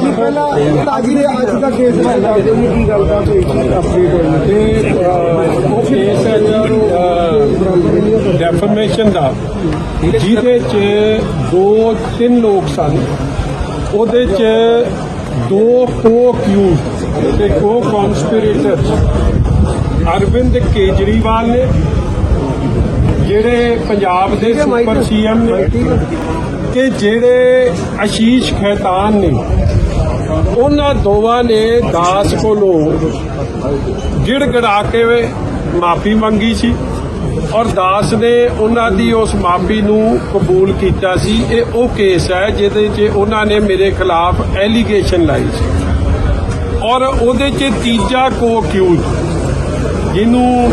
ਪਹਿਲਾਂ ਅੱਜ ਦੇ ਅੱਜ ਦਾ ਕੇਸ ਹੈ ਦੱਸ ਦਿਓ ਜੀ ਕੀ ਗੱਲ ਦਾ ਕੋਈ ਅਪਡੇਟ ਹੋਈ ਤੇ ਅਹ, ਉਹ ਕੇਸ ਹੈ ਜੀ ਡੈਫਰਮੇਸ਼ਨ ਦਾ। ਜਿਹਦੇ ਚ ਦੋ ਤਿੰਨ ਲੋਕ ਸਨ। ਉਹਦੇ ਚ ਦੋ ਕੋ ਅਕਿਊਜ਼ ਤੇ ਕੋ ਕਨਸਪੀਰੇਟਰ ਅਰਵਿੰਦ ਕੇਜਰੀਵਾਲ ਨੇ ਜਿਹੜੇ ਪੰਜਾਬ ਦੇ ਸੁਪਰ ਸੀਐਮ ਨੇ ਕਿ ਜਿਹੜੇ ਆਸ਼ੀਸ਼ ਖੈਤਾਨ ਨੇ। ਉਹਨਾਂ ਦੋਵਾਂ ਨੇ ਦਾਸ ਕੋਲੋਂ ਗਿੜਗੜਾ ਕੇ ਮਾਫੀ ਮੰਗੀ ਸੀ ਔਰ ਦਾਸ ਨੇ ਉਹਨਾਂ ਦੀ ਉਸ ਮਾਫੀ ਨੂੰ ਕਬੂਲ ਕੀਤਾ ਸੀ। ਇਹ ਉਹ ਕੇਸ ਹੈ ਜਿਹਦੇ 'ਚ ਉਹਨਾਂ ਨੇ ਮੇਰੇ ਖਿਲਾਫ ਐਲੀਗੇਸ਼ਨ ਲਾਈ ਸੀ। ਔਰ ਉਹਦੇ 'ਚ ਤੀਜਾ ਕੋ ਅਕਿਊਜ਼ ਜਿਹਨੂੰ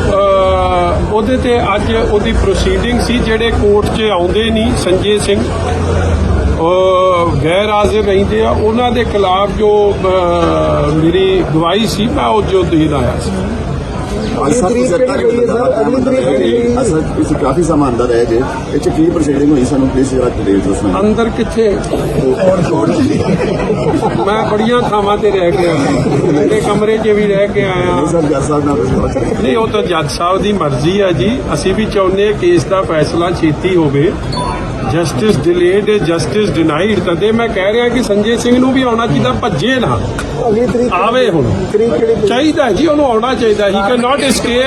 ਉਹਦੇ ਤੇ ਅੱਜ ਉਹਦੀ ਪ੍ਰੋਸੀਡਿੰਗ ਸੀ, ਜਿਹੜੇ ਕੋਰਟ 'ਚ ਆਉਂਦੇ ਨਹੀਂ, ਸੰਜੇ ਸਿੰਘ ਗੈਰ ਹਾਜ਼ਰ ਰਹਿੰਦੇ ਆ ਉਹਨਾਂ ਦੇ ਖਿਲਾਫ ਜੋ ਮੇਰੀ ਗਵਾਹੀ ਸੀ ਮੈਂ ਉਹ ਜੋ ਦੇਣ ਆਇਆ ਸੀ। ਕਾਫੀ ਸਮਾਂ ਅੰਦਰ ਰਹੇ ਜੇ ਇਹ ਚ ਕੀ ਪ੍ਰੋਸੀਡਿੰਗ ਹੋਈ ਸਾਨੂੰ ਪਲੀਜ਼ ਜਰਾ ਦੇ ਦਿਓ ਉਸ ਨੂੰ ਅੰਦਰ ਕਿੱਥੇ? ਮੈਂ ਬੜੀਆਂ ਥਾਵਾਂ ਤੇ ਰਹਿ ਕੇ ਆਇਆ। ਮੇਰੇ ਕਮਰੇ 'ਚ ਵੀ ਰਹਿ ਕੇ ਆਇਆ। ਸਰ ਜੱਜ ਸਾਹਿਬ ਨਾਲ ਨਹੀਂ ਉਹ ਤਾਂ ਜੱਜ ਸਾਹਿਬ ਦੀ ਮਰਜ਼ੀ ਹੈ ਜੀ। ਅਸੀਂ ਵੀ ਚਾਹੁੰਦੇ ਹਾਂ ਕੇਸ ਦਾ ਫੈਸਲਾ ਛੇਤੀ ਹੋਵੇ। ਜਸਟਿਸ ਡਿਲੇਡ ਜਸਟਿਸ ਡਿਨਾਈਡ ਤਦੇ ਮੈਂ ਕਹਿ ਰਿਹਾ ਕਿ ਸੰਜੇ ਸਿੰਘ ਨੂੰ ਵੀ ਆਉਣਾ ਚਾਹੀਦਾ ਭੱਜੇ ਨਾ। ਅਗਲੀ ਤਰੀਕ ਆਵੇ ਹੁਣ। ਚਾਹੀਦਾ ਜੀ ਉਹਨੂੰ ਆਉਣਾ ਚਾਹੀਦਾ। ਹੀ ਕੈਨ ਨਾਟ escape